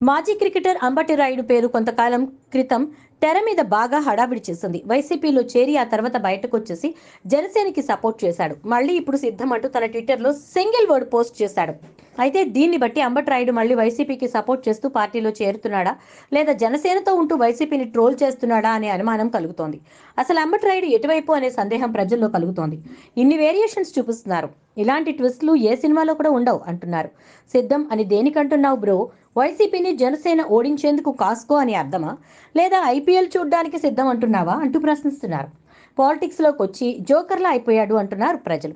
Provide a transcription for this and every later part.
మాజీ క్రికెటర్ అంబటి రాయుడు పేరు కొంతకాలం క్రితం తెర మీద బాగా హడావిడి చేసింది. వైసీపీలో చేరి ఆ తర్వాత బయటకు వచ్చేసి జనసేనకి సపోర్ట్ చేశాడు. మళ్ళీ ఇప్పుడు సిద్ధం అంటూ తన ట్విట్టర్లో సింగిల్ వర్డ్ పోస్ట్ చేశాడు. అయితే దీన్ని బట్టి అంబట్రాయుడు మళ్ళీ వైసీపీకి సపోర్ట్ చేస్తూ పార్టీలో చేరుతున్నాడా? లేదా జనసేనతో ఉంటూ వైసీపీని ట్రోల్ చేస్తున్నాడా అనే అనుమానం కలుగుతోంది. అసలు అంబట్రాయుడు ఎటువైపు అనే సందేహం ప్రజల్లో కలుగుతోంది. ఇన్ని వేరియేషన్స్ చూపిస్తున్నారు. ఇలాంటి ట్విస్ట్లు ఏ సినిమాలో కూడా ఉండవు అంటున్నారు. సిద్ధం అని దేనికంటున్నావు బ్రో? వైసీపీని జనసేన ఓడించేందుకు కాస్కో అని అర్థమా? లేదా ఐపీఎల్ చూడ్డానికి సిద్ధం అంటున్నావా అంటూ ప్రశ్నిస్తున్నారు. పాలిటిక్స్లోకి వచ్చి జోకర్లా అయిపోయాడు అంటున్నారు ప్రజలు.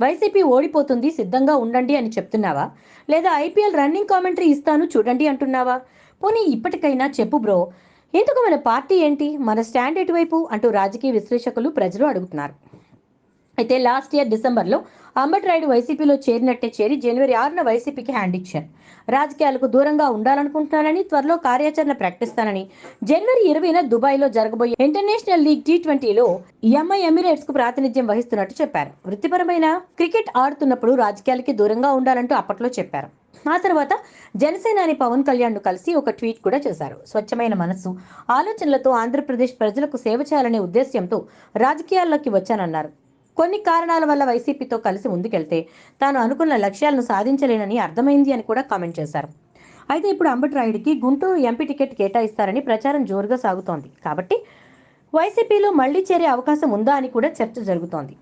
వైసీపీ ఓడిపోతుంది సిద్ధంగా ఉండండి అని చెప్తున్నావా? లేదా ఐపీఎల్ రన్నింగ్ కామెంటరీ ఇస్తాను చూడండి అంటున్నావా? పోనీ ఇప్పటికైనా చెప్పు బ్రో. ఎందుకు మన పార్టీ ఏంటి? మన స్టాండ్ ఎటువైపు? అంటూ రాజకీయ విశ్లేషకులు ప్రజలు అడుగుతున్నారు. అయితే లాస్ట్ ఇయర్ డిసెంబర్లో అంబట్రాయుడు వైసీపీలో చేరినట్టే చేరి జనవరి ఆరున వైసీపీకి హ్యాండ్ ఇచ్చారు. రాజకీయాలకు దూరంగా ఉండాలనుకుంటున్నానని త్వరలో కార్యాచరణ ప్రకటిస్తానని జనవరి ఇరవైన దుబాయ్లో జరగబోయే ఇంటర్నేషనల్ లీగ్ టీ ట్వంటీలో ఎంఐ ఎమిరేట్స్కు ప్రాతినిధ్యం వహిస్తున్నట్టు చెప్పారు. వృత్తిపరమైన క్రికెట్ ఆడుతున్నప్పుడు రాజకీయాలకి దూరంగా ఉండాలంటూ అప్పట్లో చెప్పారు. ఆ తర్వాత జనసేనాని పవన్ కళ్యాణ్ను కలిసి ఒక ట్వీట్ కూడా చేశారు. స్వచ్ఛమైన మనస్సు ఆలోచనలతో ఆంధ్రప్రదేశ్ ప్రజలకు సేవ చేయాలనే ఉద్దేశ్యంతో రాజకీయాల్లోకి వచ్చానన్నారు. కొన్ని కారణాల వల్ల వైసీపీతో కలిసి ముందుకెళ్తే తాను అనుకున్న లక్ష్యాలను సాధించలేనని అర్థమైంది అని కూడా కామెంట్ చేశారు. అయితే ఇప్పుడు అంబటి రాయుడికి గుంటూరు ఎంపీ టికెట్ కేటాయిస్తారని ప్రచారం జోరుగా సాగుతోంది. కాబట్టి వైసీపీలో మళ్ళీ చేరే అవకాశం ఉందా అని కూడా చర్చ జరుగుతోంది.